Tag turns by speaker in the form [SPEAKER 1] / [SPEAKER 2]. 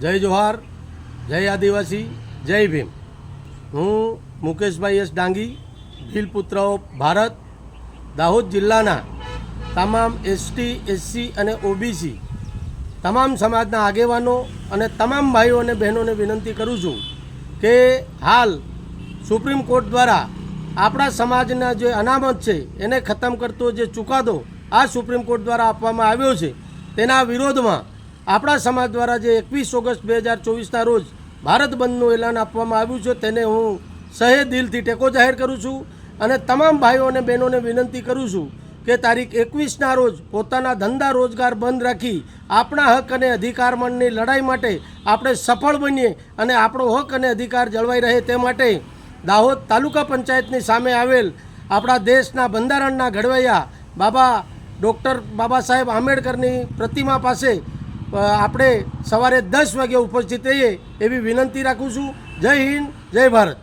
[SPEAKER 1] જય જોહાર, જય આદિવાસી, જય ભીમ. હું મુકેશભાઈ એસ ડાંગી ભીલપુત્ર ભારત, દાહોદ જિલ્લાના તમામ એસટી, એસસી અને ઓબીસી, તમામ સમાજના આગેવાનો અને તમામ ભાઈઓ અને બહેનોને વિનંતી કરું છું કે હાલ સુપ્રીમ કોર્ટ દ્વારા આપણા સમાજના જે અનામત છે એને ખતમ કરતો જે ચુકાદો આ સુપ્રીમ કોર્ટ દ્વારા આપવામાં આવ્યો છે, તેના વિરોધમાં આપણા સમાજ દ્વારા જે એકવીસ ઓગસ્ટ બે હજાર ચોવીસના રોજ ભારત બંધનું એલાન આપવામાં આવ્યું છે, તેને હું સહે દિલથી ટેકો જાહેર કરું છું અને તમામ ભાઈઓ અને બહેનોને વિનંતી કરું છું કે તારીખ એકવીસના રોજ પોતાના ધંધા રોજગાર બંધ રાખી આપણા હક અને અધિકાર મનની લડાઈ માટે આપણે સફળ બનીએ અને આપણો હક અને અધિકાર જળવાઈ રહે તે માટે દાહોદ તાલુકા પંચાયતની સામે આવેલ આપણા દેશના બંધારણના ઘડવૈયા બાબા ડૉક્ટર બાબા સાહેબ આંબેડકરની પ્રતિમા પાસે આપણે સવારે દસ વાગે ઉપસ્થિત રહીએ એવી વિનંતી રાખું છું. જય હિન્દ જય ભારત.